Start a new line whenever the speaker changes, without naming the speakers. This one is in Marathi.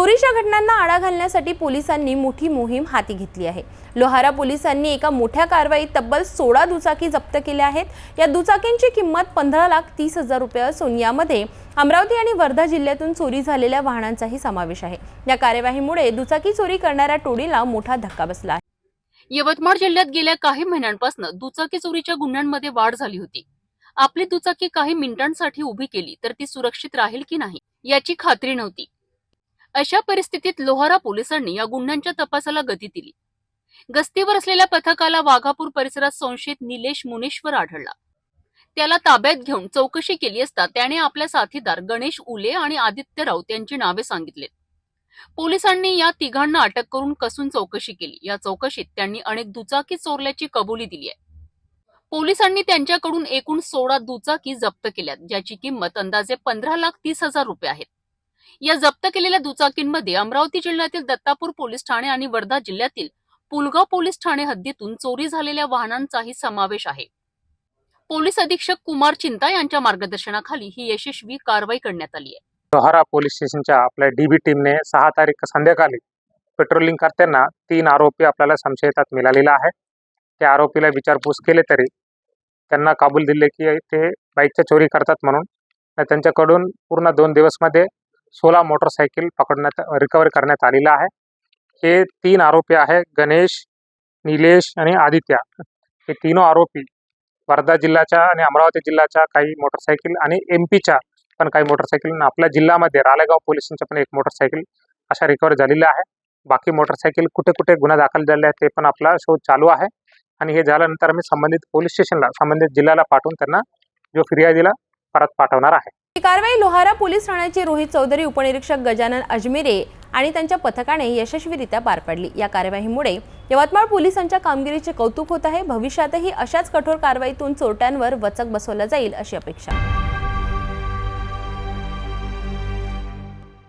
चोरीच्या घटनांना आळा घालण्यासाठी पोलिसांनी मोठी मोहीम हाती घेतली आहे. लोहारा पोलिसांनी एका मोठ्या कारवाईत तब्बल सोळा दुचाकी जप्त केल्या आहेत. या दुचाकींची किंमत पंधरा लाख तीस हजार रुपये असून यामध्ये अमरावती आणि वर्धा जिल्ह्यातून चोरी झालेल्या वाहनांचाही समावेश आहे. या कार्यवाहीमुळे दुचाकी चोरी करणाऱ्या टोळीला मोठा धक्का बसला आहे.
यवतमाळ जिल्ह्यात गेल्या काही महिन्यांपासून दुचाकी चोरीच्या गुन्ह्यांमध्ये वाढ झाली होती. आपली दुचाकी काही मिनिटांसाठी उभी केली तर ती सुरक्षित राहील की नाही याची खात्री नव्हती. अशा परिस्थितीत लोहारा पोलिसांनी या गुन्ह्यांच्या तपासाला गती दिली. गस्तीवर असलेल्या पथकाला वाघापूर परिसरात संशयित निलेश मुनेश्वर आढळला. त्याला ताब्यात घेऊन चौकशी केली असता त्याने आपल्या साथीदार गणेश उले आणि आदित्य राऊत यांची नावे सांगितली. पोलिसांनी या तिघांना अटक करून कसून चौकशी केली. या चौकशीत त्यांनी अनेक दुचाकी चोरल्याची कबुली दिली आहे. पोलिसांनी त्यांच्याकडून एकूण सोळा दुचाकी जप्त केल्यात ज्याची किंमत अंदाजे पंधरा लाख तीस हजार रुपये आहेत या जप्त केलेल्या दुचाकींमध्ये अमरावती जिल्ह्यातील दत्तापूर पोलीस ठाणे आणि वर्धा जिल्ह्यातील पुलगाव पोलीस ठाणे हद्दीतून चोरी झालेल्या वाहनांचाही समावेश आहे. पोलीस अधीक्षक कुमार चिंता यांच्या मार्गदर्शनाखाली ही यशस्वी कारवाई करण्यात आली आहे.
लोहारा पोलीस स्टेशनच्या आपल्या डीबी टीमने सहा तारीख संध्याकाळी पेट्रोलिंग करताना तीन आरोपी आपल्याला संशयितात मिळालेला आहे. त्या आरोपीला विचारपूस केले तरी त्यांना काबूल दिले की ते बाईकच्या चोरी करतात म्हणून. तर त्यांच्याकडून पूर्ण दोन दिवसमध्ये सोळा मोटरसायकल पकडण्यात रिकवर करण्यात आलेला आहे. हे तीन आरोपी आहे गणेश निलेश आणि आदित्य. हे तीन आरोपी वर्धा जिल्ह्याच्या आणि अमरावती जिल्ह्याच्या काही मोटरसायकल आणि एम पीच्या पण काही मोटरसायकल आपल्या जिल्ह्यामध्ये रालेगाव पोलिसांच्या पण एक मोटरसायकल अशा रिकवर झालेल्या आहे. बाकी मोटरसायकल कुठे कुठे गुन्हा दाखल झाले आहे ते पण आपला शोध चालू आहे. आणि हे झाल्यानंतर आम्ही संबंधित पोलीस स्टेशनला संबंधित जिल्ह्याला पाठवून त्यांना जो फिर्यादीला परत पाठवणार आहे.
कारवाई लोहारा पोलीस ठाण्याचे रोहित चौधरी उपनिरीक्षक गजानन अजमेरे आणि त्यांच्या पथकाने यशस्वीरित्या पार पाडली. या कार्यवाहीमुळे यवतमाळ पोलिसांच्या कामगिरीचे कौतुक होत आहे. भविष्यातही अशाच कठोर कारवाईतून चोरट्यांवर वचक बसवला जाईल अशी अपेक्षा.